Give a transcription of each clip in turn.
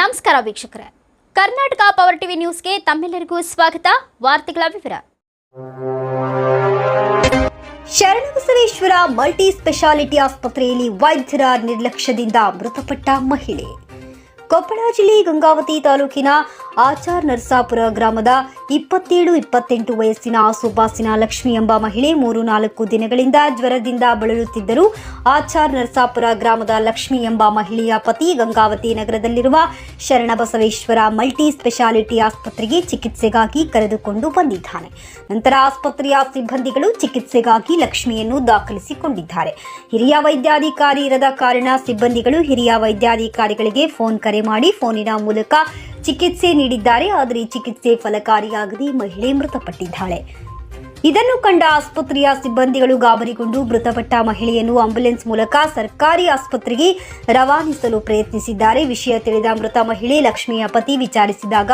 ನಮಸ್ಕಾರ ವೀಕ್ಷಕರೇ. Karnataka power TV ನ್ಯೂಸ್ಗೆ ತಮ್ಮೆಲ್ಲರಿಗೂ ಸ್ವಾಗತ. ವಾರ್ತೆಗಳ ವಿವರ. ಶರಣಬಸವೇಶ್ವರ ಮಲ್ಟಿ ಸ್ಪೆಷಾಲಿಟಿ ಆಸ್ಪತ್ರೆಯಲ್ಲಿ ವೈದ್ಯರ ನಿರ್ಲಕ್ಷ್ಯದಿಂದ ಮೃತಪಟ್ಟ ಮಹಿಳೆ. ಕೊಪ್ಪಳ ಜಿಲ್ಲೆ ಗಂಗಾವತಿ ತಾಲೂಕಿನ ಆಚಾರ್ ನರಸಾಪುರ ಗ್ರಾಮದ ಇಪ್ಪತ್ತೇಳು, ಇಪ್ಪತ್ತೆಂಟು ವಯಸ್ಸಿನ ಸುಭಾಸಿನ ಲಕ್ಷ್ಮಿ ಎಂಬ ಮಹಿಳೆ ಮೂರು, ನಾಲ್ಕು ದಿನಗಳಿಂದ ಜ್ವರದಿಂದ ಬಳಲುತ್ತಿದ್ದರು. ಆಚಾರ್ ನರಸಾಪುರ ಗ್ರಾಮದ ಲಕ್ಷ್ಮಿ ಎಂಬ ಮಹಿಳೆಯ ಪತಿ ಗಂಗಾವತಿ ನಗರದಲ್ಲಿರುವ ಶರಣಬಸವೇಶ್ವರ ಮಲ್ಟಿ ಸ್ಪೆಷಾಲಿಟಿ ಆಸ್ಪತ್ರೆಗೆ ಚಿಕಿತ್ಸೆಗಾಗಿ ಕರೆದುಕೊಂಡು ಬಂದಿದ್ದಾನೆ. ನಂತರ ಆಸ್ಪತ್ರೆಯ ಸಿಬ್ಬಂದಿಗಳು ಚಿಕಿತ್ಸೆಗಾಗಿ ಲಕ್ಷ್ಮಿಯನ್ನು ದಾಖಲಿಸಿಕೊಂಡಿದ್ದಾರೆ. ಹಿರಿಯ ವೈದ್ಯಾಧಿಕಾರಿ ಇರದ ಕಾರಣ ಸಿಬ್ಬಂದಿಗಳು ಹಿರಿಯ ವೈದ್ಯಾಧಿಕಾರಿಗಳಿಗೆ ಫೋನ್ ಕರೆ ಮಾಡಿ ಫೋನಿನ ಮೂಲಕ ಚಿಕಿತ್ಸೆ ನೀಡಿದ್ದಾರೆ, ಆದರೆ ಚಿಕಿತ್ಸೆ ಫಲಕಾರಿಯಾಗದೆ ಮಹಿಳೆ ಮೃತಪಟ್ಟಿದ್ದಾಳೆ. ಇದನ್ನು ಕಂಡ ಆಸ್ಪತ್ರೆಯ ಸಿಬ್ಬಂದಿಗಳು ಗಾಬರಿಗೊಂಡು ಮೃತಪಟ್ಟ ಮಹಿಳೆಯನ್ನು ಆಂಬ್ಯುಲೆನ್ಸ್ ಮೂಲಕ ಸರ್ಕಾರಿ ಆಸ್ಪತ್ರೆಗೆ ರವಾನಿಸಲು ಪ್ರಯತ್ನಿಸಿದ್ದಾರೆ. ವಿಷಯ ತಿಳಿದ ಮೃತ ಮಹಿಳೆ ಲಕ್ಷ್ಮಿಯ ಪತಿ ವಿಚಾರಿಸಿದಾಗ,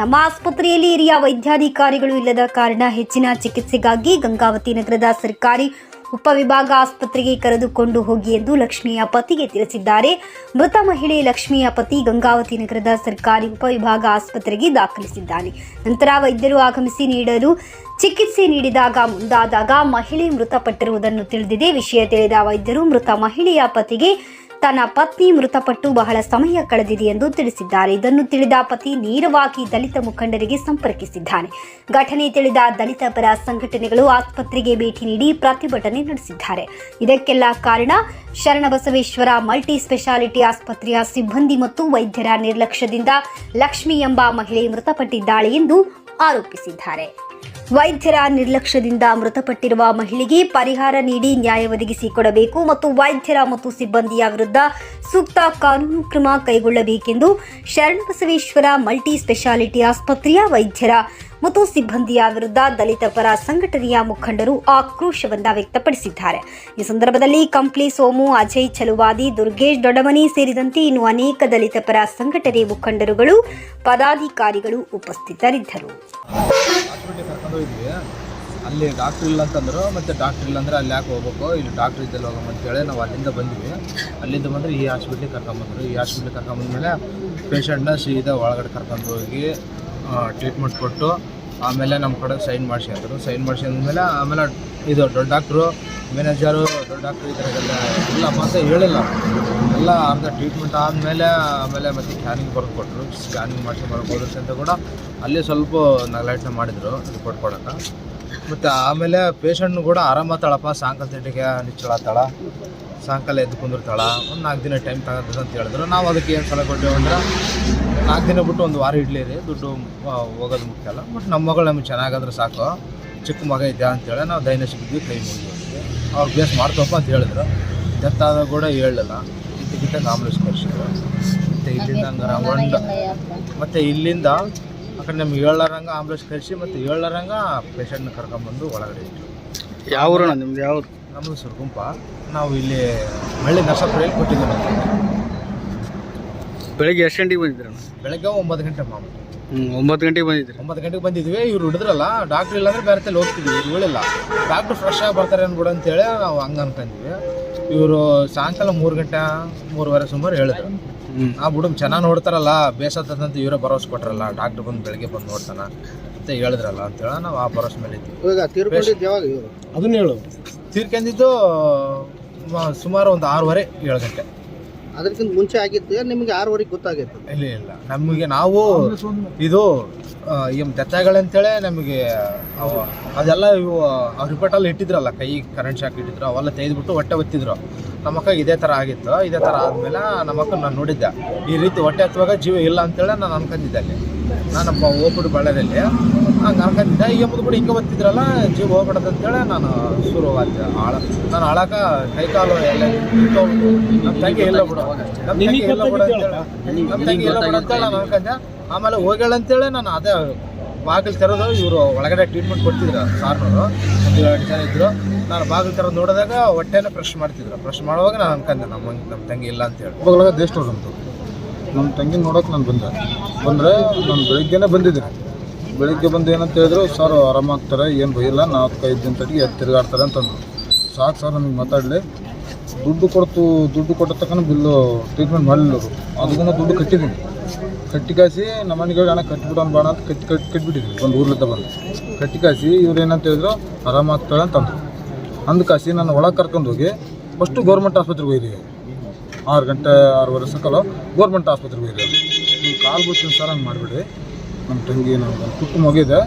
ನಮ್ಮ ಆಸ್ಪತ್ರೆಯಲ್ಲಿ ಹಿರಿಯ ವೈದ್ಯಾಧಿಕಾರಿಗಳು ಇಲ್ಲದ ಕಾರಣ ಹೆಚ್ಚಿನ ಚಿಕಿತ್ಸೆಗಾಗಿ ಗಂಗಾವತಿ ನಗರದ ಸರ್ಕಾರಿ ಉಪವಿಭಾಗ ಆಸ್ಪತ್ರೆಗೆ ಕರೆದುಕೊಂಡು ಹೋಗಿ ಎಂದು ಲಕ್ಷ್ಮಿಯ ಪತಿಗೆ ತಿಳಿಸಿದ್ದಾರೆ. ಮೃತ ಮಹಿಳೆ ಲಕ್ಷ್ಮಿಯ ಪತಿ ಗಂಗಾವತಿ ನಗರದ ಸರ್ಕಾರಿ ಉಪವಿಭಾಗ ಆಸ್ಪತ್ರೆಗೆ ದಾಖಲಿಸಿದ್ದಾನೆ. ನಂತರ ವೈದ್ಯರು ಆಗಮಿಸಿ ನೀಡಲು ಚಿಕಿತ್ಸೆ ನೀಡಿದಾಗ ಮುಂದಾದಾಗ ಮಹಿಳೆ ಮೃತಪಟ್ಟಿರುವುದನ್ನು ತಿಳಿದಿದೆ. ವಿಷಯ ತಿಳಿದ ವೈದ್ಯರು ಮೃತ ಮಹಿಳೆಯ ಪತಿಗೆ ತನ್ನ ಪತ್ನಿ ಮೃತಪಟ್ಟು ಬಹಳ ಸಮಯ ಕಳೆದಿದೆ ಎಂದು ತಿಳಿಸಿದ್ದಾರೆ. ಇದನ್ನು ತಿಳಿದ ಪತಿ ನೇರವಾಗಿ ದಲಿತ ಮುಖಂಡರಿಗೆ ಸಂಪರ್ಕಿಸಿದ್ದಾನೆ. ಘಟನೆ ತಿಳಿದ ದಲಿತ ಪರ ಸಂಘಟನೆಗಳು ಆಸ್ಪತ್ರೆಗೆ ಭೇಟಿ ನೀಡಿ ಪ್ರತಿಭಟನೆ ನಡೆಸಿದ್ದಾರೆ. ಇದಕ್ಕೆಲ್ಲ ಕಾರಣ ಶರಣಬಸವೇಶ್ವರ ಮಲ್ಟಿ ಸ್ಪೆಷಾಲಿಟಿ ಆಸ್ಪತ್ರೆಯ ಸಿಬ್ಬಂದಿ ಮತ್ತು ವೈದ್ಯರ ನಿರ್ಲಕ್ಷ್ಯದಿಂದ ಲಕ್ಷ್ಮಿ ಎಂಬ ಮಹಿಳೆ ಮೃತಪಟ್ಟಿದ್ದಾಳೆ ಎಂದು ಆರೋಪಿಸಿದ್ದಾರೆ. ವೈದ್ಯರ ನಿರ್ಲಕ್ಷ್ಯದಿಂದ ಮೃತಪಟ್ಟಿರುವ ಮಹಿಳೆಗೆ ಪರಿಹಾರ ನೀಡಿ ನ್ಯಾಯ ಒದಗಿಸಿಕೊಡಬೇಕು ಮತ್ತು ವೈದ್ಯರ ಮತ್ತು ಸಿಬ್ಬಂದಿಯ ವಿರುದ್ಧ ಸೂಕ್ತ ಕಾನೂನು ಕ್ರಮ ಕೈಗೊಳ್ಳಬೇಕೆಂದು ಶರಣಬಸವೇಶ್ವರ ಮಲ್ಟಿ ಸ್ಪೆಷಾಲಿಟಿ ಆಸ್ಪತ್ರೆಯ ವೈದ್ಯರ ಮತ್ತು ಸಿಬ್ಬಂದಿಯ ವಿರುದ್ಧ ದಲಿತ ಪರ ಸಂಘಟನೆಯ ಮುಖಂಡರು ಆಕ್ರೋಶವನ್ನ ವ್ಯಕ್ತಪಡಿಸಿದ್ದಾರೆ. ಈ ಸಂದರ್ಭದಲ್ಲಿ ಕಂಪ್ಲಿ ಸೋಮು, ಅಜಯ್ ಚಲುವಾದಿ, ದುರ್ಗೇಶ್ ದೊಡಮನಿ ಸೇರಿದಂತೆ ಇನ್ನು ಅನೇಕ ದಲಿತ ಪರ ಸಂಘಟನೆ ಮುಖಂಡರುಗಳು, ಪದಾಧಿಕಾರಿಗಳು ಉಪಸ್ಥಿತರಿದ್ದರು. ಕರ್ಕೊಂಡು ಅಲ್ಲಿ ಡಾಕ್ಟ್ರ್ ಇಲ್ಲ ಅಂತಂದ್ರು, ಮತ್ತು ಡಾಕ್ಟ್ರ್ ಇಲ್ಲ ಅಂದ್ರೆ ಅಲ್ಲಿ ಯಾಕೆ ಹೋಗ್ಬೇಕು? ಇಲ್ಲಿ ಡಾಕ್ಟ್ರ್ ಇದ್ದಲ್ಲಿ ಹೋಗಮ್ಮ ಅಂತೇಳಿ ನಾವು ಅಲ್ಲಿಂದ ಬಂದ್ವಿ. ಅಲ್ಲಿಂದ ಬಂದ್ರೆ ಈ ಹಾಸ್ಪಿಟ್ಲಿಗೆ ಕರ್ಕೊಂಬಂದ್ರು ಈ ಹಾಸ್ಪಿಟ್ಲಿಗೆ ಕರ್ಕೊಂಬಂದ್ಮೇಲೆ ಪೇಷಂಟ್ನ ಸೀದಾ ಒಳಗಡೆ ಕರ್ಕೊಂಡು ಹೋಗಿ ಟ್ರೀಟ್ಮೆಂಟ್ ಕೊಟ್ಟು, ಆಮೇಲೆ ನಮ್ಮ ಕಡೆ ಸೈನ್ ಮಾಡಿಸ್ಕೊಂಡ್ರು ಸೈನ್ ಮಾಡಿಸ್ಕೊಂಡ್ಮೇಲೆ ಆಮೇಲೆ ಇದು ದೊಡ್ಡ ಡಾಕ್ಟ್ರು ಮ್ಯಾನೇಜರು ದೊಡ್ಡ ಡಾಕ್ಟ್ರು ಈ ಥರದ್ದೆಲ್ಲ ಎಲ್ಲ ಅಂತ ಹೇಳಿಲ್ಲ. ಎಲ್ಲ ಅರ್ಧ ಟ್ರೀಟ್ಮೆಂಟ್ ಆದಮೇಲೆ, ಆಮೇಲೆ ಮತ್ತೆ ಸ್ಕ್ಯಾನಿಂಗ್ ಬರೆದು ಕೊಟ್ಟರು ಸ್ಕ್ಯಾನಿಂಗ್ ಮಾಡಿಸಿ ಬರ್ಬೋದು ಅಂತ ಕೂಡ ಅಲ್ಲಿ ಸ್ವಲ್ಪ ನಗ್ಲೈಟ್ನ ಮಾಡಿದರು ರಿಪೋರ್ಟ್ ಕೊಡೋಕೆ. ಮತ್ತು ಆಮೇಲೆ ಪೇಷಂಟ್ನು ಕೂಡ ಆರಾಮತ್ತಾಳಪ್ಪ ಸಾಯಂಕಾಲ ತಿಂಡಿಗೆ ನಿಚ್ಚಳತ್ತಾಳ ಸಾಯಂಕಾಲ ಎದ್ದು ಕುಂದಿರ್ತಾಳ. ಒಂದು ನಾಲ್ಕು ದಿನ ಟೈಮ್ ತಗೋತದೆ ಅಂತ ಹೇಳಿದ್ರು. ನಾವು ಅದಕ್ಕೆ ಏನು ಸಲ ಕೊಟ್ಟೆವು ಅಂದ್ರೆ, ನಾಲ್ಕು ದಿನ ಬಿಟ್ಟು ಒಂದು ವಾರ ಇಡ್ಲಿ ದುಡ್ಡು ಹೋಗೋದು ಮುಖ್ಯ ಅಲ್ಲ. ಬಟ್ ನಮ್ಮ ಮಗಳು ನಮ್ಗೆ ಚೆನ್ನಾಗಾದ್ರೆ ಸಾಕು. ಚಿಕ್ಕ ಮಗ ಇದ್ದ ಅಂತೇಳಿ ನಾವು ದೈನ ಸಿಕ್ಕಿದ್ವಿ ಕೈ ಮುಗಿದ್ವಿ ಅವ್ರು ಬೇಸ್ ಮಾಡ್ತಪ್ಪ ಅಂತ ಹೇಳಿದ್ರು. ಡೆತ್ ಆದಾಗ ಕೂಡ ಹೇಳಲಿಲ್ಲ. ಇದ್ದಕ್ಕಿದ್ದಂಗೆ ಆಂಬುಲೆನ್ಸ್ ಕಳಿಸಿದ್ರು ಮತ್ತು ಇಲ್ಲಿಂದ ಒಂದು ಮತ್ತು ಇಲ್ಲಿಂದ ಆ ಕಡೆ ನಮ್ಗೆ ಏಳರಂಗ ಆಂಬುಲೆನ್ಸ್ ಕರೆಸಿ ಮತ್ತು ಏಳರಂಗ ಪೇಷಂಟ್ನ ಕರ್ಕೊಂಬಂದು ಒಳಗಡೆ ಇಟ್ಟರು ಯಾವ ಊರಣ ನಿಮ್ದು? ಯಾವ ಊರು? ನಮ್ಮದು ಸುರ್ಗುಂಪ. ನಾವು ಇಲ್ಲಿ ಹಳ್ಳಿ ನರಸಾಪುರಲ್ಲಿ ಕೊಟ್ಟಿದ್ದೀವಿ. ಬೆಳಗ್ಗೆ ಬೆಳಿಗ್ಗೆ ಎಷ್ಟು ಗಂಟೆಗೆ ಬಂದಿದ್ದೀರಣ್ಣ? ಬೆಳಗ್ಗೆ ಒಂಬತ್ತು ಗಂಟೆ ಮಾಮೂಲು. ಒಂಬತ್ತು ಗಂಟೆಗೆ ಬಂದಿದ್ರು ಒಂಬತ್ತು ಗಂಟೆಗೆ ಬಂದಿದ್ವಿ ಇವ್ರು ಹಿಡಿದ್ರಲ್ಲ ಡಾಕ್ಟ್ರ್ ಇಲ್ಲಾಂದ್ರೆ ಬೇರೆ ತಲೆ ಹೋಗ್ತಿದ್ವಿ. ಇವ್ರು ಹೇಳಿಲ್ಲ. ಡಾಕ್ಟ್ರ್ ಫ್ರೆಶ್ ಆಗಿ ಬರ್ತಾರೆ ಅನ್ಬಿಡು ಅಂತೇಳಿ ನಾವು ಹಂಗೆ ಅನ್ಕೊಂಡ್ವಿ. ಇವರು ಸಾಯಂಕಾಲ ಮೂರು ಗಂಟೆ ಮೂರುವರೆ ಸುಮಾರು ಹೇಳಿದ್ರು. ಆ ಹುಡುಗ ಚೆನ್ನಾಗಿ ನೋಡ್ತಾರಲ್ಲ ಬೇಸತ್ತಂತ ಇವರೇ ಭರವಸೆ ಕೊಟ್ರಲ್ಲ ಡಾಕ್ಟ್ರ್ ಬಂದು ಬೆಳಗ್ಗೆ ಬಂದು ನೋಡ್ತಾನ ಅಂತ ಹೇಳಿದ್ರಲ್ಲ ಅಂತೇಳಿ ನಾವು ಆ ಭರವಸೆ ಮೇಲೆ ಇದ್ವಿ. ಅದನ್ನ ಹೇಳು. ತೀರ್ಕೊಂಡಿದ್ದು ಮ- ಸುಮಾರು ಒಂದು ಆರೂವರೆ ಏಳು ಗಂಟೆ. ಅದಕ್ಕಿಂತ ಮುಂಚೆ ಆಗಿತ್ತು ನಿಮಗೆ ಆರೂವರೆಗೆ ಗೊತ್ತಾಗಿತ್ತು ಇಲ್ಲ ಇಲ್ಲ. ನಮಗೆ ನಾವು ಇದು ಎಂ ದತ್ತಗಳಂತೇಳೆ ನಮಗೆ ಅದೆಲ್ಲ ಇವು ರಿಪೋರ್ಟಲ್ಲಿ ಇಟ್ಟಿದ್ರಲ್ಲ, ಕೈ ಕರೆಂಟ್ ಶಾಕ್ ಇಟ್ಟಿದ್ರು, ಅವೆಲ್ಲ ತೆಗೆದ್ಬಿಟ್ಟು ಹೊಟ್ಟೆ ಒತ್ತಿದ್ರು. ನಮ್ಮಕ್ಕ ಇದೇ ಥರ ಆಗಿತ್ತು. ಇದೇ ಥರ ಆದಮೇಲೆ ನಮ್ಮಕ್ಕ ನಾನು ನೋಡಿದ್ದೆ. ಈ ರೀತಿ ಹೊಟ್ಟೆ ಹತ್ತುವಾಗ ಜೀವ ಇಲ್ಲ ಅಂತೇಳಿ ನಾನು ಅನ್ಕೊಂಡಿದ್ದೆ ಅಲ್ಲಿ. ನಾನು ಹೋಗ್ಬಿಟ್ಟು ಬಳ್ಳಾರಿಯಲ್ಲಿ. ಹಂಗೆ ಅನ್ಕೊಂಡಿದ್ದೆ. ಈಗ ಮುದ್ಬಿಟ್ಟು ಹಿಂಗೆ ಬರ್ತಿದ್ರಲ್ಲ ಜೀವ ಹೋಗ್ಬಿಡತ್ತೆ ಅಂತೇಳಿ ನಾನು ಶುರುವಾದ ಆಳ ನಾನು ಆಳಕ ಕೈ ಕಾಲು ಎಲ್ಲ ನಮ್ಮ ತಂಗಿ ಇಲ್ಲ ಬಿಡು. ನಮ್ಮ ತಂಗಿ ಇಲ್ಲ ಬಿಡು ಅಂತೇಳಿ ನಮ್ಮ ತಂಗಿ ಬಿಡು ಅಂತೇಳಿ ನಾನು ಅನ್ಕೊಂಡೆ. ಆಮೇಲೆ ಹೋಗ್ಯಾಳ ಅಂತೇಳಿ ನಾನು ಅದೇ ಬಾಗಿಲು ತೆರೆದು ಇವರು ಒಳಗಡೆ ಟ್ರೀಟ್ಮೆಂಟ್ ಕೊಡ್ತಿದ್ರು ಸಾರ್ನವರು. ಒಂದು ಎರಡು ಜನ ಇದ್ರು. ನಾನು ಬಾಗಿಲು ತೆರೆದು ನೋಡಿದಾಗ ಹೊಟ್ಟೆನ ಪ್ರಶ್ನೆ ಮಾಡ್ತಿದ್ರು. ಪ್ರಶ್ನೆ ಮಾಡುವಾಗ ನಾನು ಅನ್ಕೊಂಡೆ ನಮ್ಮ ನಮ್ಮ ತಂಗಿ ಇಲ್ಲ ಅಂತೇಳಿ. ಒಳಗೆ ದೇಶ ಅಂತ ನಮ್ಮ ತಂಗಿ ನೋಡೋಕೆ ನಾನು ಬಂದೆ. ಬಂದರೆ ನಾನು ಬೆಳಿಗ್ಗೆನೇ ಬಂದಿದ್ದೆ. ಬೆಳಿಗ್ಗೆ ಬಂದು ಏನಂತ ಹೇಳಿದ್ರು, ಸರ್ ಆರಾಮಾಗ್ತಾರೆ ಏನು ಬೈಯಿಲ್ಲ ನಾಲ್ಕು ಐದು ದಿನ ತಟ್ಟಿಗೆ ಎದ್ದು ತಿರುಗಾಡ್ತಾರೆ ಅಂತಂದ್ರು. ಸಾಕು ಸರ್ ನನಗೆ ಮಾತಾಡಲಿ. ದುಡ್ಡು ಕೊಡ್ತು, ದುಡ್ಡು ಕೊಟ್ಟ ತಕ್ಕ ಬಿಲ್ಲು ಟ್ರೀಟ್ಮೆಂಟ್ ಮಾಡಲಿಲ್ಲ ಅದಕ್ಕೂ ದುಡ್ಡು ಕಟ್ಟಿದ್ದೀನಿ. ಕಟ್ಟಿ ಕಾಯಿಸಿ ನಮ್ಮ ಮನೆಗೆ ಹಣ ಕಟ್ಬಿಡೋಣ ಬಾಣ ಅಂತ ಕಟ್ಟಿ ಕಟ್ಟಿ ಕಟ್ಬಿಟ್ಟಿದ್ವಿ ಒಂದು ಊರ್ಲಿಂದ ಬಂದು. ಕಟ್ಟಿ ಕಾಯಿಸಿ ಇವ್ರು ಏನಂತ ಹೇಳಿದ್ರು ಆರಾಮಾಗ್ತಾಳೆ ಅಂತಂದ್ರು. ಅಂದ ಕಾಸಿ ನಾನು ಒಳಗೆ ಕರ್ಕೊಂಡು ಹೋಗಿ ಫಸ್ಟು ಗೌರ್ಮೆಂಟ್ ಆಸ್ಪತ್ರೆಗೆ ಹೋಗಿದ್ದೀವಿ ಆರು ಗಂಟೆ ಆರೂವರೆ ಸಕಲ ಗೌರ್ಮೆಂಟ್ ಆಸ್ಪತ್ರೆಗೆ ಹೋಗಿದ್ದೆ ನೀವು ಕಾಲು ಬರ್ತೀನಿ ಸರ್ ಹಂಗೆ ಮಾಡಿಬಿಡಿ ನಮ್ಮ ತಂಗಿ ನಮ್ಮ ಪುಟ್ಟು ಮಗಿದೆ.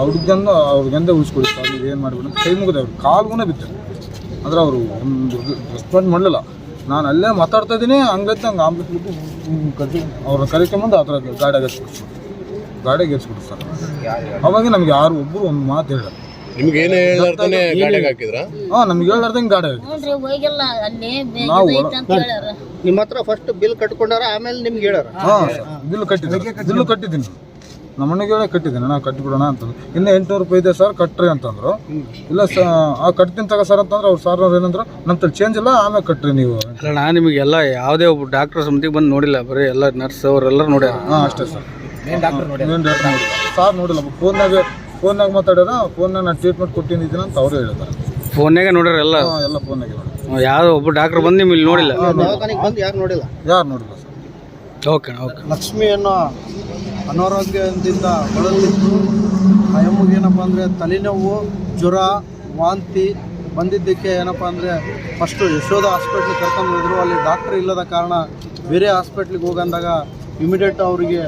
ಅವ್ರಿಗಂದು ಅವ್ರಿಗಂದೆ ಉಳಿಸ್ಕೊಡಿ ಸರ್, ನೀವು ಏನು ಮಾಡಿಬಿಡಿ ಕೈ ಮುಗಿದೆ ಅವ್ರು ಕಾಲ್ಗೂ ಬಿದ್ದೆ. ಅಂದರೆ ಅವರು ಒಂದು ರೆಸ್ಪಾನ್ಸ್ ಮಾಡಲಿಲ್ಲ. ನಾನು ಅಲ್ಲೇ ಮಾತಾಡ್ತಾ ಇದ್ದೀನಿ, ಹಂಗೈತೆ, ಹಂಗೆ ಆಂಬ್ಲೆನ್ಸ್ ಬಿಟ್ಟು ಕಟ್ಟಿ ಅವ್ರನ್ನ ಕರಿಕೊಂಬಂದು ಆ ಥರ ಗಾಡಿಯಾಗ ಗಾಡಿಯಾಗ ಎರ್ಸ್ಬಿಟ್ಟು ಸರ್. ಅವಾಗ ನಮ್ಗೆ ಯಾರು ಒಬ್ಬರು ಒಂದು ಮಾತು ಹೇಳ ನಿಮ್ಗೆ ಏನೇ ಹೇಳಾರ್ತಾನೆ ಗಾಡಿಗೆ ಹಾಕಿದ್ರ? ಹಾಂ ನಮ್ಗೆ ಹೇಳ್ಲಾರ್ದಂಗೆ ಗಾಡಿ ಆಗಿದೆ ನೋಡ್ರಿ ಹೋಗಿಲ್ಲ ಅಲ್ಲಿ ನಾವು ಬೇಗ ಅಂತ ಹೇಳ್ಯಾರ ನಿಮ್ಮ ಹತ್ರ ಫಸ್ಟ್ ಬಿಲ್ ಕಟ್ಕೊಂಡಾರ ಆಮೇಲೆ ನಿಮ್ಗೆ ಹೇಳ್ಯಾರ? ಹಾಂ ಬಿಲ್ ಕಟ್ಟಿದ್ದೀನಿ ಬಿಲ್ ಕಟ್ಟಿದ್ದೀನಿ ನಮ್ಮ ಮನೆಗೆ ಹೇಳಿ ಕಟ್ಟಿದ್ದೀನಿ. ನಾವು ಕಟ್ಟಿಬಿಡೋಣ ಅಂತಂದ್ರು. ಇನ್ನು ಎಂಟುನೂರು ರೂಪಾಯಿ ಇದೆ ಸರ್ ಕಟ್ಟ್ರಿ ಅಂತಂದ್ರು. ಇಲ್ಲ ಸ ಆ ಕಟ್ತೀನಿ ತಗೋ ಸರ್ ಅಂತಂದ್ರೆ. ಅವ್ರು ಸರ್ ಅವ್ರು ಏನಂದ್ರು ನಮ್ಮ ತಲೆ ಚೇಂಜ್ ಇಲ್ಲ ಆಮೇಲೆ ಕಟ್ಟ್ರಿ ನೀವು. ಅಲ್ಲ ನಾನು ನಿಮಗೆಲ್ಲ ಯಾವುದೇ ಒಬ್ಬ ಡಾಕ್ಟರ್ ಸಮಿತಿಗೆ ಬಂದು ನೋಡಿಲ್ಲ ಬರೀ ಎಲ್ಲ ನರ್ಸ್ ಅವರೆಲ್ಲರೂ ನೋಡ್ಯಾರ. ಹಾಂ ಅಷ್ಟೇ ಸರ್. ಮೇನ್ ಡಾಕ್ಟರ್ ನೋಡಿ ಸಾರ್ ನೋಡಿಲ್ಲ. ಫೋನ್ನಾಗ ಫೋನ್ನಾಗ ಮಾತಾಡ್ಯಾರ ಫೋನ್ನಾಗ ನಾನು ಟ್ರೀಟ್ಮೆಂಟ್ ಕೊಟ್ಟಿದ್ದೀನಿ ಅಂತ ಅವರು ಹೇಳ್ತಾರೆ. ಫೋನ್ಯಾಗ ನೋಡ್ಯಾರ ಎಲ್ಲ? ಹಾಂ ಎಲ್ಲ ಫೋನ್ನಾಗೆ ನೋಡಿ ಯಾರು ಒಬ್ಬ ಡಾಕ್ಟರ್ ಬಂದು ಇಲ್ಲಿ ನೋಡಿಲ್ಲ? ದವಾಖಾನಿಗೆ ಬಂದು ಯಾರು ನೋಡಿಲ್ಲ? ಯಾರು ನೋಡಿಲ್ಲ ಸರ್? Okay okay. ಲಕ್ಷ್ಮಿಯನ್ನು ಅನಾರೋಗ್ಯದಿಂದ ಬಳಲಿದ್ದು. ಆ ಎಮ್ಮಗೆ ಏನಪ್ಪ ಅಂದರೆ ತಲೆನೋವು ಜ್ವರ ವಾಂತಿ ಬಂದಿದ್ದಕ್ಕೆ ಏನಪ್ಪ ಅಂದರೆ ಫಸ್ಟು ಯಶೋಧ ಹಾಸ್ಪಿಟ್ಲಿಗೆ ಕರ್ಕೊಂಡು ಹೋದ್ರು. ಅಲ್ಲಿ ಡಾಕ್ಟ್ರ್ ಇಲ್ಲದ ಕಾರಣ ಬೇರೆ ಹಾಸ್ಪಿಟ್ಲಿಗೆ ಹೋಗಂದಾಗ ಇಮಿಡಿಯೇಟ್ ಅವರಿಗೆ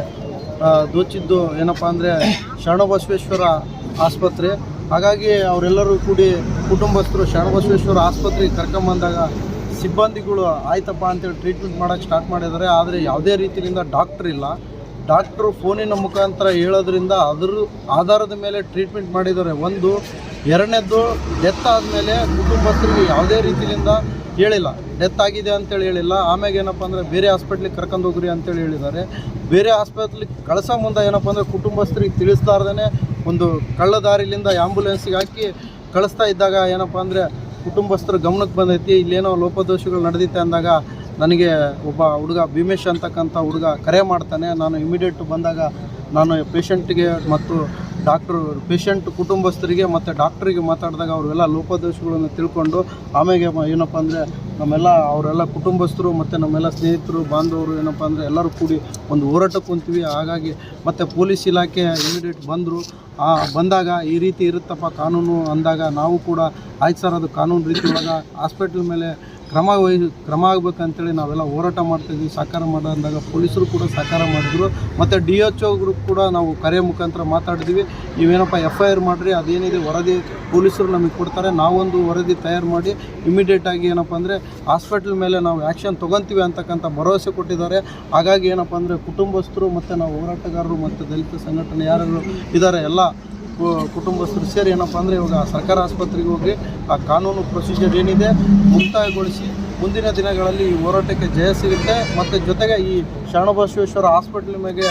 ದೋಚಿದ್ದು ಏನಪ್ಪ ಅಂದರೆ ಶರಣಬಸವೇಶ್ವರ ಆಸ್ಪತ್ರೆ. ಹಾಗಾಗಿ ಅವರೆಲ್ಲರೂ ಕೂಡಿ ಕುಟುಂಬಸ್ಥರು ಶರಣಬಸವೇಶ್ವರ ಆಸ್ಪತ್ರೆಗೆ ಕರ್ಕೊಂಬಂದಾಗ ಸಿಬ್ಬಂದಿಗಳು ಆಯ್ತಪ್ಪ ಅಂತೇಳಿ ಟ್ರೀಟ್ಮೆಂಟ್ ಮಾಡೋಕ್ಕೆ ಸ್ಟಾರ್ಟ್ ಮಾಡಿದ್ದಾರೆ. ಆದರೆ ಯಾವುದೇ ರೀತಿಯಿಂದ ಡಾಕ್ಟ್ರ್ ಇಲ್ಲ. ಡಾಕ್ಟ್ರು ಫೋನಿನ ಮುಖಾಂತರ ಹೇಳೋದ್ರಿಂದ ಅದರ ಆಧಾರದ ಮೇಲೆ ಟ್ರೀಟ್ಮೆಂಟ್ ಮಾಡಿದ್ದಾರೆ. ಒಂದು, ಎರಡನೇದ್ದು ಡೆತ್ ಆದಮೇಲೆ ಕುಟುಂಬಸ್ಥರಿಗೆ ಯಾವುದೇ ರೀತಿಯಿಂದ ಹೇಳಿಲ್ಲ. ಡೆತ್ ಆಗಿದೆ ಅಂತೇಳಿ ಹೇಳಿಲ್ಲ. ಆಮ್ಯಾಗ ಏನಪ್ಪ ಅಂದರೆ ಬೇರೆ ಹಾಸ್ಪಿಟ್ಲಿಗೆ ಕರ್ಕೊಂಡು ಹೋಗ್ರಿ ಅಂತೇಳಿ ಹೇಳಿದ್ದಾರೆ. ಬೇರೆ ಆಸ್ಪತ್ರೆಗೆ ಕಳ್ಸೋ ಮುಂದೆ ಏನಪ್ಪ ಅಂದರೆ ಕುಟುಂಬಸ್ಥರಿಗೆ ತಿಳಿಸ್ಲಾರ್ದೇ ಒಂದು ಕಳ್ಳ ದಾರಿಲಿಂದ ಆ್ಯಂಬುಲೆನ್ಸಿಗೆ ಹಾಕಿ ಕಳಿಸ್ತಾ ಇದ್ದಾಗ ಏನಪ್ಪ ಅಂದರೆ ಕುಟುಂಬಸ್ಥರ ಗಮನಕ್ಕೆ ಬಂದೈತಿ. ಇಲ್ಲೇನೋ ಲೋಪದೋಷಗಳು ನಡೆದಿತ್ತೆ ಅಂದಾಗ ನನಗೆ ಒಬ್ಬ ಹುಡುಗ ಭೀಮೇಶ್ ಅಂತಕ್ಕಂಥ ಹುಡುಗ ಕರೆ ಮಾಡ್ತಾನೆ. ನಾನು ಇಮಿಡಿಯೇಟ್ ಬಂದಾಗ ನಾನು ಪೇಷಂಟ್ಗೆ ಮತ್ತು ಡಾಕ್ಟ್ರು, ಪೇಷಂಟ್, ಕುಟುಂಬಸ್ಥರಿಗೆ ಮತ್ತು ಡಾಕ್ಟ್ರಿಗೆ ಮಾತಾಡಿದಾಗ ಅವರೆಲ್ಲ ಲೋಪದೋಷಗಳನ್ನು ತಿಳ್ಕೊಂಡು ಆಮೇಲೆ ಏನಪ್ಪ ಅಂದರೆ ನಮ್ಮೆಲ್ಲ ಅವರೆಲ್ಲ ಕುಟುಂಬಸ್ಥರು ಮತ್ತು ನಮ್ಮೆಲ್ಲ ಸ್ನೇಹಿತರು, ಬಾಂಧವರು ಏನಪ್ಪ ಅಂದರೆ ಎಲ್ಲರೂ ಕೂಡಿ ಒಂದು ಹೋರಾಟಕ್ಕೆ ಕುಂತೀವಿ. ಹಾಗಾಗಿ ಮತ್ತು ಪೊಲೀಸ್ ಇಲಾಖೆ ಇಮಿಡಿಯೇಟ್ ಬಂದರು. ಬಂದಾಗ ಈ ರೀತಿ ಇರುತ್ತಪ್ಪ ಕಾನೂನು ಅಂದಾಗ ನಾವು ಕೂಡ, ಆಯ್ತು ಸರ್ ಅದು ಕಾನೂನು ರೀತಿ ಒಳಗೆ ಹಾಸ್ಪಿಟ್ಲ್ ಮೇಲೆ ಕ್ರಮ ವಹಿ ಕ್ರಮ ಆಗ್ಬೇಕಂತೇಳಿ ನಾವೆಲ್ಲ ಹೋರಾಟ ಮಾಡ್ತಾಯಿದ್ವಿ ಸಹಕಾರ ಮಾಡಿದಾಗ ಪೊಲೀಸರು ಕೂಡ ಸಹಕಾರ ಮಾಡಿದ್ರು. ಮತ್ತು ಡಿ ಎಚ್ ಒಗ್ರು ಕೂಡ ನಾವು ಕರೆ ಮುಖಾಂತರ ಮಾತಾಡಿದ್ವಿ. ನೀವೇನಪ್ಪ ಎಫ್ ಐ ಆರ್ ಮಾಡಿರಿ, ಅದೇನಿದೆ ವರದಿ ಪೊಲೀಸರು ನಮಗೆ ಕೊಡ್ತಾರೆ. ನಾವೊಂದು ವರದಿ ತಯಾರು ಮಾಡಿ ಇಮಿಡಿಯೇಟಾಗಿ ಏನಪ್ಪ ಅಂದರೆ ಹಾಸ್ಪಿಟ್ಲ್ ಮೇಲೆ ನಾವು ಆ್ಯಕ್ಷನ್ ತೊಗೊತೀವಿ ಅಂತಕ್ಕಂಥ ಭರವಸೆ ಕೊಟ್ಟಿದ್ದಾರೆ. ಹಾಗಾಗಿ ಏನಪ್ಪ ಅಂದರೆ ಕುಟುಂಬಸ್ಥರು ಮತ್ತು ನಾವು ಹೋರಾಟಗಾರರು ಮತ್ತು ದಲಿತ ಸಂಘಟನೆ ಯಾರು ಇದ್ದಾರೆ ಎಲ್ಲ ಕುಟುಂಬಸ್ಥರು ಸೇರಿ ಏನಪ್ಪ ಅಂದರೆ ಇವಾಗ ಸರ್ಕಾರ ಆಸ್ಪತ್ರೆಗೆ ಹೋಗಿ ಆ ಕಾನೂನು ಪ್ರೊಸೀಜರ್ ಏನಿದೆ ಮುಕ್ತಾಯಗೊಳಿಸಿ ಮುಂದಿನ ದಿನಗಳಲ್ಲಿ ಈ ಹೋರಾಟಕ್ಕೆ ಜಯ ಸಿಗುತ್ತೆ. ಮತ್ತು ಜೊತೆಗೆ ಈ ಶರಣಬಸವೇಶ್ವರ ಹಾಸ್ಪಿಟ್ಲ್ ಮೇಲೆ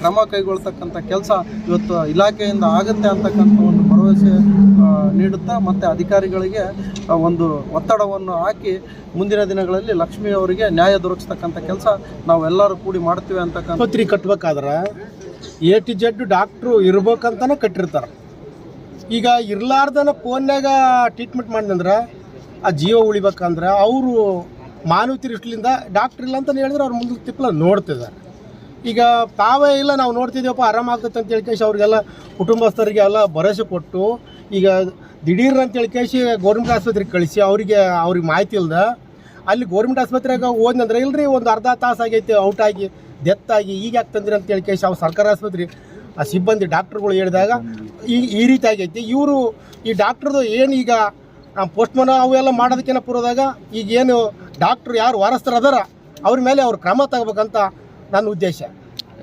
ಕ್ರಮ ಕೈಗೊಳ್ತಕ್ಕಂಥ ಕೆಲಸ ಇವತ್ತು ಇಲಾಖೆಯಿಂದ ಆಗುತ್ತೆ ಅಂತಕ್ಕಂಥ ಒಂದು ಭರವಸೆ ನೀಡುತ್ತಾ ಮತ್ತು ಅಧಿಕಾರಿಗಳಿಗೆ ಒಂದು ಒತ್ತಡವನ್ನು ಹಾಕಿ ಮುಂದಿನ ದಿನಗಳಲ್ಲಿ ಲಕ್ಷ್ಮಿ ಅವರಿಗೆ ನ್ಯಾಯ ದೊರಕಿಸ್ತಕ್ಕಂಥ ಕೆಲಸ ನಾವೆಲ್ಲರೂ ಕೂಡಿ ಮಾಡ್ತೀವಿ ಅಂತಕ್ಕಂಥ ಪತ್ರಿ ಕಟ್ಬೇಕಾದ್ರೆ? ಎ ಟಿ ಜೆಡ್ ಡಾಕ್ಟ್ರು ಇರ್ಬೇಕಂತನೇ ಕಟ್ಟಿರ್ತಾರೆ. ಈಗ ಇರ್ಲಾರ್ದನ ಫೋನ್ಯಾಗ ಟ್ರೀಟ್ಮೆಂಟ್ ಮಾಡಿದಂದ್ರೆ ಆ ಜೀವ ಉಳಿಬೇಕಂದ್ರೆ, ಅವರು ಮಾನವ ದೃಷ್ಟಿಯಿಂದ ಡಾಕ್ಟ್ರ್ ಇಲ್ಲ ಅಂತಲೇ ಹೇಳಿದ್ರೆ ಅವ್ರು ಮುಂದೆ ತಿಪ್ಪಲ ನೋಡ್ತಿದ್ದಾರೆ. ಈಗ ತಾವೇ ಇಲ್ಲ, ನಾವು ನೋಡ್ತಿದ್ದೀವಪ್ಪ ಆರಾಮಾಗ್ತೈತೆ ಅಂತ ಹೇಳ್ಕೇಶಿ ಅವ್ರಿಗೆಲ್ಲ ಕುಟುಂಬಸ್ಥರಿಗೆ ಎಲ್ಲ ಭರವಸೆ ಕೊಟ್ಟು, ಈಗ ದಿಢೀರ್ ಅಂತ ಹೇಳ್ಕೇಶಿ ಗೌರ್ಮೆಂಟ್ ಆಸ್ಪತ್ರೆಗೆ ಕಳಿಸಿ, ಅವರಿಗೆ, ಅವ್ರಿಗೆ ಮಾಹಿತಿ ಇಲ್ಲದ ಅಲ್ಲಿ ಗೌರ್ಮೆಂಟ್ ಆಸ್ಪತ್ರೆಗೆ ಹೋದ್ನಂದ್ರೆ ಇಲ್ರಿ, ಒಂದು ಅರ್ಧ ತಾಸು ಆಗೈತೆ ಔಟ್ ಆಗಿ ಡೆತ್ ಆಗಿ ಈಗ ಯಾಕೆ ತಂದ್ರಿ ಅಂತ ಹೇಳಿ ಅವ್ರು ಸರ್ಕಾರಿ ಆಸ್ಪತ್ರೆ ಆ ಸಿಬ್ಬಂದಿ ಡಾಕ್ಟ್ರುಗಳು ಹೇಳಿದಾಗ ಈ ಈ ರೀತಿ ಆಗೈತಿ. ಇವರು ಈ ಡಾಕ್ಟ್ರದು ಏನು ಈಗ ಪೋಸ್ಟ್ಮನ್ ಅವೆಲ್ಲ ಮಾಡೋದಕ್ಕಿಂತ ಪೂರ್ವದಾಗ ಈಗ ಏನು ಡಾಕ್ಟ್ರು ಯಾರು ವಾರಸ್ಥರು ಅದಾರ ಅವ್ರ ಮೇಲೆ ಅವ್ರು ಕ್ರಮ ತಗೋಬೇಕಂತ ನನ್ನ ಉದ್ದೇಶ.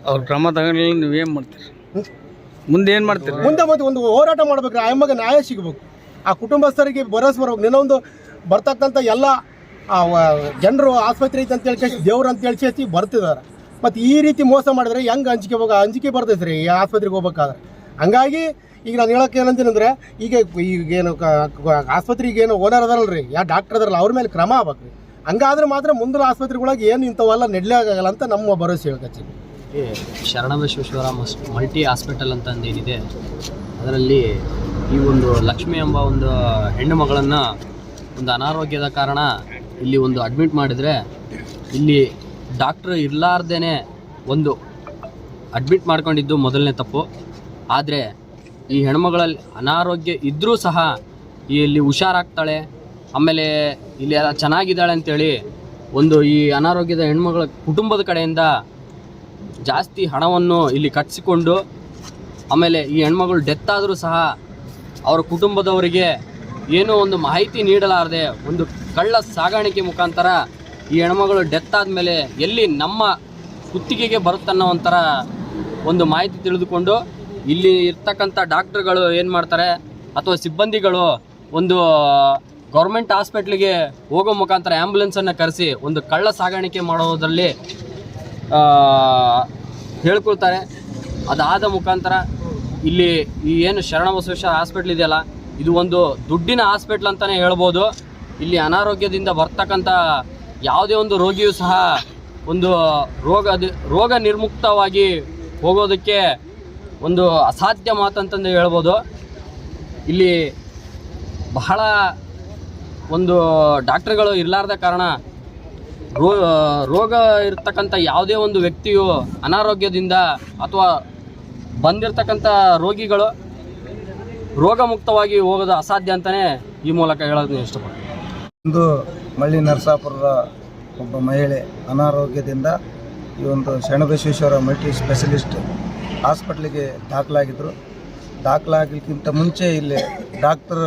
ಅವ್ರ ಕ್ರಮ ತಗೊಂಡಿಲ್ಲ ನೀವೇನು ಮಾಡ್ತೀರಿ? ಮುಂದೆ ಏನು ಮಾಡ್ತೀರಿ? ಮುಂದೆ ಮತ್ತೆ ಒಂದು ಹೋರಾಟ ಮಾಡ್ಬೇಕು ಆ ಮಗ ನ್ಯಾಯ ಸಿಗಬೇಕು. ಆ ಕುಟುಂಬಸ್ಥರಿಗೆ ಭರವಸೆ ಬರ್ಬೇಕು. ನಿನ್ನೊಂದು ಬರ್ತಕ್ಕಂಥ ಎಲ್ಲ ಜನರು ಆಸ್ಪತ್ರೆ ಐತೆ ಅಂತ ಹೇಳ್ಕೇಸಿ ದೇವ್ರು ಅಂತ ಹೇಳ್ಕೇಸಿ ಬರ್ತಿದ್ದಾರೆ. ಮತ್ತು ಈ ರೀತಿ ಮೋಸ ಮಾಡಿದ್ರೆ ಹೆಂಗೆ ಅಂಜಿಕೆ ಹೋಗ ಅಂಜಿಕೆ ಬರ್ತೈತೆ ರೀ ಈ ಆಸ್ಪತ್ರೆಗೆ ಹೋಗ್ಬೇಕಾದ್ರೆ. ಹಂಗಾಗಿ ಈಗ ನಾನು ಹೇಳೋಕೆ ಏನಂತೀನಂದ್ರೆ ಈಗ ಈಗ ಏನು ಆಸ್ಪತ್ರೆಗೆ ಏನು ಓನರ್ ಅದಾರಲ್ಲ ರೀ ಯಾ ಡಾಕ್ಟರ್ ಅದಾರಲ್ಲ, ಅವ್ರ ಮೇಲೆ ಕ್ರಮ ಆಗ್ಬೇಕು ರೀ. ಹಂಗಾದ್ರೆ ಮಾತ್ರ ಮುಂದಿನ ಆಸ್ಪತ್ರೆಗಳಿಗೆ ಏನು ಇಂಥವೆಲ್ಲ ನೆಡ್ಲೇ ಆಗಲ್ಲ ಅಂತ ನಮ್ಮ ಭರವಸೆ ಹೇಳ್ಕತ್ತೀನಿ ಈ ಶರಣಬಸವೇಶ್ವರ ಮಲ್ಟಿ ಹಾಸ್ಪಿಟಲ್ ಅಂತಂದು ಏನಿದೆ ಅದರಲ್ಲಿ ಈ ಒಂದು ಲಕ್ಷ್ಮಿ ಎಂಬ ಒಂದು ಹೆಣ್ಣು ಮಗಳನ್ನು ಒಂದು ಅನಾರೋಗ್ಯದ ಕಾರಣ ಇಲ್ಲಿ ಒಂದು ಅಡ್ಮಿಟ್ ಮಾಡಿದರೆ ಇಲ್ಲಿ ಡಾಕ್ಟ್ರ್ ಇರಲಾರ್ದೇ ಒಂದು ಅಡ್ಮಿಟ್ ಮಾಡ್ಕೊಂಡಿದ್ದು ಮೊದಲನೇ ತಪ್ಪು. ಆದರೆ ಈ ಹೆಣ್ಮಗಳಲ್ಲಿ ಅನಾರೋಗ್ಯ ಇದ್ದರೂ ಸಹ ಇಲ್ಲಿ ಹುಷಾರಾಗ್ತಾಳೆ, ಆಮೇಲೆ ಇಲ್ಲಿ ಎಲ್ಲ ಚೆನ್ನಾಗಿದ್ದಾಳೆ ಅಂತೇಳಿ ಒಂದು ಈ ಅನಾರೋಗ್ಯದ ಹೆಣ್ಮಗಳ ಕುಟುಂಬದ ಕಡೆಯಿಂದ ಜಾಸ್ತಿ ಹಣವನ್ನು ಇಲ್ಲಿ ಕಟ್ಟಿಸಿಕೊಂಡು ಆಮೇಲೆ ಈ ಹೆಣ್ಮಗಳು ಡೆತ್ ಆದರೂ ಸಹ ಅವರ ಕುಟುಂಬದವರಿಗೆ ಏನೋ ಒಂದು ಮಾಹಿತಿ ನೀಡಲಾರದೆ ಒಂದು ಕಳ್ಳ ಸಾಗಾಣಿಕೆ ಮುಖಾಂತರ ಈ ಹೆಣ್ಮಗಳು ಡೆತ್ ಆದಮೇಲೆ ಎಲ್ಲಿ ನಮ್ಮ ಕುತ್ತಿಗೆಗೆ ಬರುತ್ತನ್ನೋ ಒಂಥರ ಒಂದು ಮಾಹಿತಿ ತಿಳಿದುಕೊಂಡು ಇಲ್ಲಿ ಇರ್ತಕ್ಕಂಥ ಡಾಕ್ಟ್ರುಗಳು ಏನು ಮಾಡ್ತಾರೆ ಅಥವಾ ಸಿಬ್ಬಂದಿಗಳು ಒಂದು ಗೌರ್ಮೆಂಟ್ ಹಾಸ್ಪಿಟ್ಲಿಗೆ ಹೋಗೋ ಮುಖಾಂತರ ಆ್ಯಂಬುಲೆನ್ಸನ್ನು ಕರೆಸಿ ಒಂದು ಕಳ್ಳ ಸಾಗಾಣಿಕೆ ಮಾಡೋದರಲ್ಲಿ ಹೇಳ್ಕೊಳ್ತಾರೆ. ಅದಾದ ಮುಖಾಂತರ ಇಲ್ಲಿ ಈ ಏನು ಶರಣ ಬಸವೇಶ್ವರ ಹಾಸ್ಪಿಟ್ಲ್ ಇದೆಯಲ್ಲ, ಇದು ಒಂದು ದುಡ್ಡಿನ ಹಾಸ್ಪಿಟ್ಲ್ ಅಂತಲೇ ಹೇಳ್ಬೋದು. ಇಲ್ಲಿ ಅನಾರೋಗ್ಯದಿಂದ ಬರ್ತಕ್ಕಂಥ ಯಾವುದೇ ಒಂದು ರೋಗಿಯೂ ಸಹ ಒಂದು ರೋಗ ರೋಗ ನಿರ್ಮುಕ್ತವಾಗಿ ಹೋಗೋದಕ್ಕೆ ಒಂದು ಅಸಾಧ್ಯ ಮಾತಂತಂದು ಹೇಳ್ಬೋದು. ಇಲ್ಲಿ ಬಹಳ ಒಂದು ಡಾಕ್ಟ್ರುಗಳು ಇರಲಾರ್ದ ಕಾರಣ ರೋ, ರೋಗ ಇರ್ತಕ್ಕಂಥ ಯಾವುದೇ ಒಂದು ವ್ಯಕ್ತಿಯು ಅನಾರೋಗ್ಯದಿಂದ ಅಥವಾ ಬಂದಿರತಕ್ಕಂಥ ರೋಗಿಗಳು ರೋಗ ಮುಕ್ತವಾಗಿ ಹೋಗೋದು ಅಸಾಧ್ಯ ಅಂತಲೇ ಈ ಮೂಲಕ ಹೇಳೋದನ್ನ ಇಷ್ಟಪಡ್ತೀನಿ. ಒಂದು ಮಳ್ಳಿ ನರಸಾಪುರದ ಒಬ್ಬ ಮಹಿಳೆ ಅನಾರೋಗ್ಯದಿಂದ ಈ ಒಂದು ಶರಣಬಸವೇಶ್ವರ ಮಲ್ಟಿ ಸ್ಪೆಷಲಿಸ್ಟ್ ಹಾಸ್ಪಿಟ್ಲಿಗೆ ದಾಖಲಾಗಿದ್ದರು ದಾಖಲಾಗಲಿಕ್ಕಿಂತ ಮುಂಚೆ ಇಲ್ಲಿ ಡಾಕ್ಟರ್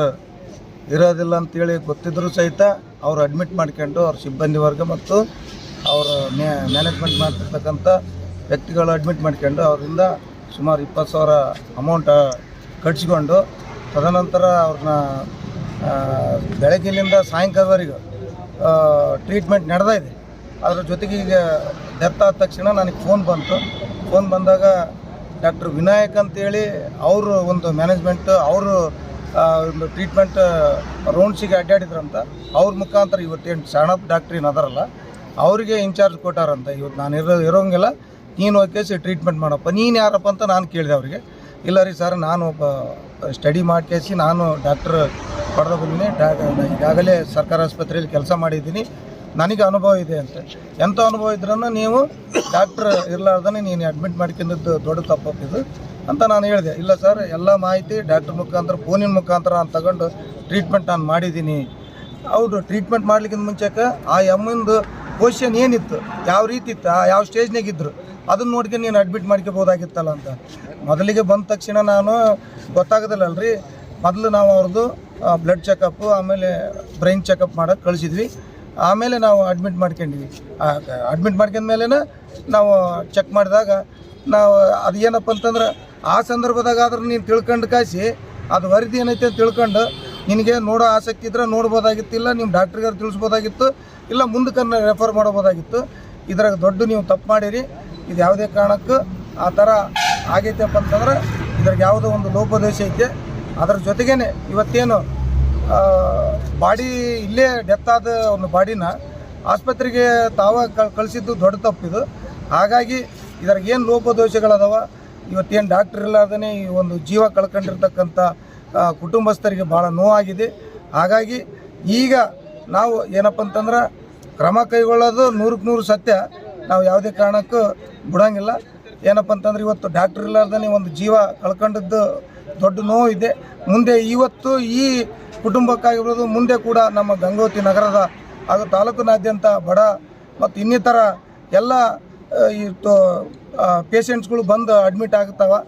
ಇರೋದಿಲ್ಲ ಅಂತೇಳಿ ಗೊತ್ತಿದ್ದರೂ ಸಹಿತ ಅವರು ಅಡ್ಮಿಟ್ ಮಾಡ್ಕೊಂಡು ಅವ್ರ ಸಿಬ್ಬಂದಿ ವರ್ಗ ಮತ್ತು ಅವರ ಮ್ಯಾನೇಜ್ಮೆಂಟ್ ಮಾಡ್ತಿರ್ತಕ್ಕಂಥ ವ್ಯಕ್ತಿಗಳು ಅಡ್ಮಿಟ್ ಮಾಡ್ಕೊಂಡು ಅವರಿಂದ ಸುಮಾರು ಇಪ್ಪತ್ತು ಸಾವಿರ ಅಮೌಂಟ್ ಕಟ್ಸ್ಕೊಂಡು ತದನಂತರ ಅವ್ರನ್ನ ಬೆಳಗ್ಗಿನಿಂದ ಸಾಯಂಕಾಲವರೆಗೂ ಟ್ರೀಟ್ಮೆಂಟ್ ನಡೆದಾ ಇದೆ. ಅದ್ರ ಜೊತೆಗೆ ಈಗ ಡೆತ್ ಆದ ತಕ್ಷಣ ನನಗೆ ಫೋನ್ ಬಂತು. ಫೋನ್ ಬಂದಾಗ ಡಾಕ್ಟರ್ ವಿನಾಯಕ್ ಅಂತೇಳಿ ಅವರು ಒಂದು ಮ್ಯಾನೇಜ್ಮೆಂಟ್ ಅವರು ಒಂದು ಟ್ರೀಟ್ಮೆಂಟ್ ರೌಂಡ್ಸಿಗೆ ಅಡ್ಡಾಡಿದ್ರಂತ. ಅವ್ರ ಮುಖಾಂತರ ಇವತ್ತೇನು ಸಣ್ಣ ಡಾಕ್ಟ್ರ್ ಏನು ಅವರಿಗೆ ಇನ್ಚಾರ್ಜ್ ಕೊಟ್ಟಾರಂತ. ಇವತ್ತು ನಾನು ಇರೋ ಇರೋಂಗಿಲ್ಲ. ನೀನು ಹೋಗಿ ಟ್ರೀಟ್ಮೆಂಟ್ ಮಾಡಪ್ಪ. ನೀನು ಯಾರಪ್ಪ ಅಂತ ನಾನು ಕೇಳಿದೆ ಅವರಿಗೆ. ಇಲ್ಲ ರೀ ಸರ್, ನಾನು ಒಬ್ಬ ಸ್ಟಡಿ ಮಾಡ್ಕೇಸಿ ನಾನು ಡಾಕ್ಟ್ರ್ ಪಡೆದು ಬಂದಿನಿ. ಈಗಾಗಲೇ ಸರ್ಕಾರಿ ಆಸ್ಪತ್ರೆಯಲ್ಲಿ ಕೆಲಸ ಮಾಡಿದ್ದೀನಿ. ನನಗೆ ಅನುಭವ ಇದೆ ಅಂತ. ಎಂಥ ಅನುಭವ ಇದ್ರೂ ನೀವು ಡಾಕ್ಟ್ರ್ ಇರಲಾರ್ದೇ ನೀನು ಅಡ್ಮಿಟ್ ಮಾಡ್ಕೊಂಡಿದ್ದು ದೊಡ್ಡ ತಪ್ಪಿದ್ದು ಅಂತ ನಾನು ಹೇಳಿದೆ. ಇಲ್ಲ ಸರ್, ಎಲ್ಲ ಮಾಹಿತಿ ಡಾಕ್ಟ್ರ್ ಮುಖಾಂತರ ಫೋನಿನ ಮುಖಾಂತರ ನಾನು ತಗೊಂಡು ಟ್ರೀಟ್ಮೆಂಟ್ ನಾನು ಮಾಡಿದ್ದೀನಿ. ಹೌದು ಟ್ರೀಟ್ಮೆಂಟ್ ಮಾಡ್ಲಿಕ್ಕಿಂತ ಮುಂಚೆಕ ಆ ಎಮ್ಮಿಂದು ಪೊಸಿಷನ್ ಏನಿತ್ತು? ಯಾವ ರೀತಿ ಇತ್ತು? ಯಾವ ಸ್ಟೇಜ್ನಾಗ ಇದ್ರು? ಅದನ್ನ ನೋಡ್ಕೊಂಡು ನೀನು ಅಡ್ಮಿಟ್ ಮಾಡ್ಕೋಬೋದಾಗಿತ್ತಲ್ಲ ಅಂತ. ಮೊದಲಿಗೆ ಬಂದ ತಕ್ಷಣ ನಾನು ಗೊತ್ತಾಗೋದಿಲ್ಲಲ್ರಿ. ಮೊದಲು ನಾವು ಅವ್ರದ್ದು ಬ್ಲಡ್ ಚೆಕಪ್ಪು ಆಮೇಲೆ ಬ್ರೈನ್ ಚೆಕಪ್ ಮಾಡೋಕೆ ಕಳಿಸಿದ್ವಿ. ಆಮೇಲೆ ನಾವು ಅಡ್ಮಿಟ್ ಮಾಡ್ಕೊಂಡ್ವಿ ಅಡ್ಮಿಟ್ ಮಾಡ್ಕೊಂಡ್ಮೇಲೆ ನಾವು ಚೆಕ್ ಮಾಡಿದಾಗ ನಾವು ಅದು ಏನಪ್ಪ ಅಂತಂದ್ರೆ, ಆ ಸಂದರ್ಭದಾಗ ಆದ್ರೆ ನೀನು ತಿಳ್ಕೊಂಡು ಕಾಯಿಸಿ, ಅದು ವರದಿ ಏನೈತೆ ಅಂತ ತಿಳ್ಕೊಂಡು ನಿನಗೆ ನೋಡೋ ಆಸಕ್ತಿ ಇದ್ರೆ ನೋಡ್ಬೋದಾಗಿತ್ತು ಇಲ್ಲ ನೀವು ಡಾಕ್ಟ್ರಿಗೆ ತಿಳಿಸ್ಬೋದಾಗಿತ್ತು, ಇಲ್ಲ ಮುಂದಕ್ಕೆ ರೆಫರ್ ಮಾಡ್ಬೋದಾಗಿತ್ತು. ಇದ್ರಾಗ ದೊಡ್ಡ ನೀವು ತಪ್ಪು ಮಾಡಿರಿ. ಇದು ಯಾವುದೇ ಕಾರಣಕ್ಕೂ ಆ ಥರ ಆಗೈತಪ್ಪ ಅಂತಂದ್ರೆ ಇದ್ರಾಗ ಯಾವುದೋ ಒಂದು ಲೋಪದೋಷ ಐತೆ. ಅದರ ಜೊತೆಗೇನೆ ಇವತ್ತೇನು ಬಾಡಿ ಇಲ್ಲೇ ಡೆತ್ ಆದ ಒಂದು ಬಾಡಿನ ಆಸ್ಪತ್ರೆಗೆ ತಾವ ಕಳಿಸಿದ್ದು ದೊಡ್ಡ ತಪ್ಪಿದು ಹಾಗಾಗಿ ಇದ್ರಾಗ ಏನು ಲೋಪದೋಷಗಳದಾವ, ಇವತ್ತೇನು ಡಾಕ್ಟ್ರ್ ಇಲ್ಲಾರ್ದೇ ಈ ಒಂದು ಜೀವ ಕಳ್ಕೊಂಡಿರ್ತಕ್ಕಂಥ ಕುಟುಂಬಸ್ಥರಿಗೆ ಭಾಳ ನೋವಾಗಿದೆ. ಹಾಗಾಗಿ ಈಗ ನಾವು ಏನಪ್ಪ ಅಂತಂದ್ರೆ ಕ್ರಮ ಕೈಗೊಳ್ಳೋದು ನೂರಕ್ಕೆ ನೂರು ಸತ್ಯ. ನಾವು ಯಾವುದೇ ಕಾರಣಕ್ಕೂ ಬಿಡೋಂಗಿಲ್ಲ. ಏನಪ್ಪ ಅಂತಂದ್ರೆ ಇವತ್ತು ಡಾಕ್ಟರ್ ಇಲ್ಲಾರ್ದೇ ಒಂದು ಜೀವ ಕಳ್ಕೊಂಡಿದ್ದು ದೊಡ್ಡ ನೋವು ಇದೆ. ಮುಂದೆ ಇವತ್ತು ಈ ಕುಟುಂಬಕ್ಕಾಗಿರ್ಬೋದು, ಮುಂದೆ ಕೂಡ ನಮ್ಮ ಗಂಗೋತಿ ನಗರದ ಹಾಗೂ ತಾಲೂಕಿನಾದ್ಯಂತ ಬಡ ಮತ್ತು ಇನ್ನಿತರ ಎಲ್ಲ ಈ ಪೇಷಂಟ್ಸ್ಗಳು ಬಂದು ಅಡ್ಮಿಟ್ ಆಗ್ತಾವೆ.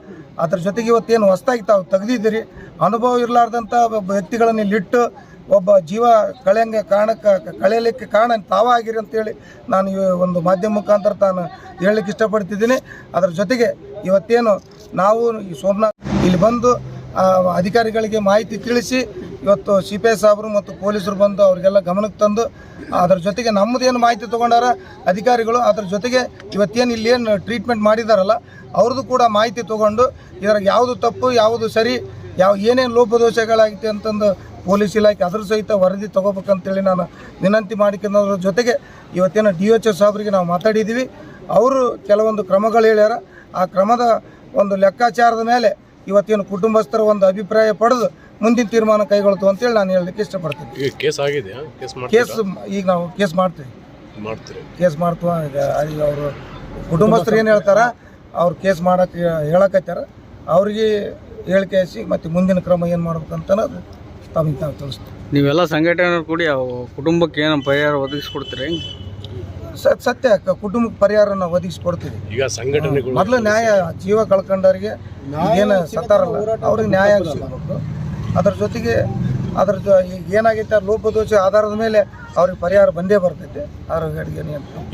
ಅದ್ರ ಜೊತೆಗೆ ಇವತ್ತೇನು ಹೊಸ್ದಾಗಿ ತಾವು ತೆಗೆದಿದ್ದೀರಿ. ಅನುಭವ ಇರಲಾರ್ದಂಥ ವ್ಯಕ್ತಿಗಳನ್ನ ಇಲ್ಲಿಟ್ಟು ಒಬ್ಬ ಜೀವ ಕಳೆಯಂಗೆ ಕಾರಣಕ್ಕೆ ಕಳೆಯಲಿಕ್ಕೆ ಕಾರಣ ತಾವಾಗಿರಿ ಅಂತೇಳಿ ನಾನು ಈ ಒಂದು ಮಾಧ್ಯಮ ಮುಖಾಂತರ ತಾನು ಹೇಳಲಿಕ್ಕೆ ಇಷ್ಟಪಡ್ತಿದ್ದೀನಿ. ಅದರ ಜೊತೆಗೆ ಇವತ್ತೇನು ನಾವು ಈ ಸೋಮನಾಥ್ ಇಲ್ಲಿ ಬಂದು ಅಧಿಕಾರಿಗಳಿಗೆ ಮಾಹಿತಿ ತಿಳಿಸಿ, ಇವತ್ತು ಸಿ ಪಿ ಮತ್ತು ಪೊಲೀಸರು ಬಂದು ಅವರಿಗೆಲ್ಲ ಗಮನಕ್ಕೆ ತಂದು, ಅದರ ಜೊತೆಗೆ ನಮ್ಮದೇನು ಮಾಹಿತಿ ತೊಗೊಂಡಾರ ಅಧಿಕಾರಿಗಳು, ಅದರ ಜೊತೆಗೆ ಇವತ್ತೇನು ಇಲ್ಲಿ ಏನು ಟ್ರೀಟ್ಮೆಂಟ್ ಮಾಡಿದಾರಲ್ಲ, ಅವ್ರದ್ದು ಕೂಡ ಮಾಹಿತಿ ತೊಗೊಂಡು, ಇದ್ರಾಗ ಯಾವುದು ತಪ್ಪು, ಯಾವುದು ಸರಿ, ಯಾವ ಏನೇನು ಲೋಪದೋಷಗಳಾಗಿತ್ತು ಅಂತಂದು ಪೊಲೀಸ್ ಇಲಾಖೆ ಅದ್ರ ಸಹಿತ ವರದಿ ತೊಗೋಬೇಕಂತೇಳಿ ನಾನು ವಿನಂತಿ ಮಾಡಿಕೊಳ್ಳೋದ್ರ ಜೊತೆಗೆ ಇವತ್ತೇನು ಡಿ ಎಚ್ ಎಸ್ ಸಾಹೇಬರಿಗೆ ನಾವು ಮಾತಾಡಿದ್ದೀವಿ. ಅವರು ಕೆಲವೊಂದು ಕ್ರಮಗಳು ಹೇಳ್ಯಾರ. ಆ ಕ್ರಮದ ಒಂದು ಲೆಕ್ಕಾಚಾರದ ಮೇಲೆ ಇವತ್ತೇನು ಕುಟುಂಬಸ್ಥರ ಒಂದು ಅಭಿಪ್ರಾಯ ಪಡೆದು ಮುಂದಿನ ತೀರ್ಮಾನ ಕೈಗೊಳ್ತು ಅಂತೇಳಿ ನಾನು ಹೇಳಲಿಕ್ಕೆ ಇಷ್ಟಪಡ್ತೀನಿ. ಕೇಸ್ ಆಗಿದೆ ಕೇಸ್ ಕೇಸ್ ಈಗ ನಾವು ಕೇಸ್ ಮಾಡ್ತೀವಿ. ಕೇಸ್ ಮಾಡ್ತು ಈಗ ಅವರು ಕುಟುಂಬಸ್ಥರು ಏನು ಹೇಳ್ತಾರ? ಅವ್ರು ಕೇಸ್ ಮಾಡಕ್ಕೆ ಹೇಳಕತ್ತಾರ ಅವ್ರಿಗೆ ಹೇಳಿಕೆ ಹಸಿ ಮತ್ತು ಮುಂದಿನ ಕ್ರಮ ಏನು ಮಾಡ್ಬೇಕಂತ ತಮಗೆ ತಾವು ತಿಳಿಸ್ತೀವಿ ನೀವೆಲ್ಲ ಸಂಘಟನೆ ಕೂಡಿ ಅವು ಕುಟುಂಬಕ್ಕೆ ಏನು ಪರಿಹಾರ ಒದಗಿಸ್ಕೊಡ್ತೀರಿ ಸತ್ ಸತ್ಯ ಕ- ಕುಟುಂಬಕ್ಕೆ ಪರಿಹಾರ ನಾವು ಒದಗಿಸ್ಕೊಡ್ತೀವಿ. ಈಗ ಸಂಘಟನೆಗಳು ಮೊದಲು ನ್ಯಾಯ ಜೀವ ಕಳ್ಕೊಂಡವ್ರಿಗೆ ಏನು ಸತ್ತಾರಲ್ಲ ಅವ್ರಿಗೆ ನ್ಯಾಯ ಸಿಗಬೇಕು ಅದ್ರ ಜೊತೆಗೆ ಅದ್ರ ಜೊ ಈಗ ಏನಾಗೈತೆ ಆ ಲೋಪದೋಷ ಆಧಾರದ ಮೇಲೆ ಅವ್ರಿಗೆ ಪರಿಹಾರ ಬಂದೇ ಬರ್ತೈತೆ ಆರೋಗ್ಯ ಅಡುಗೆ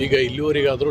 ಈಗ ಇಲ್ಲಿವರೆಗಾದ್ರೂ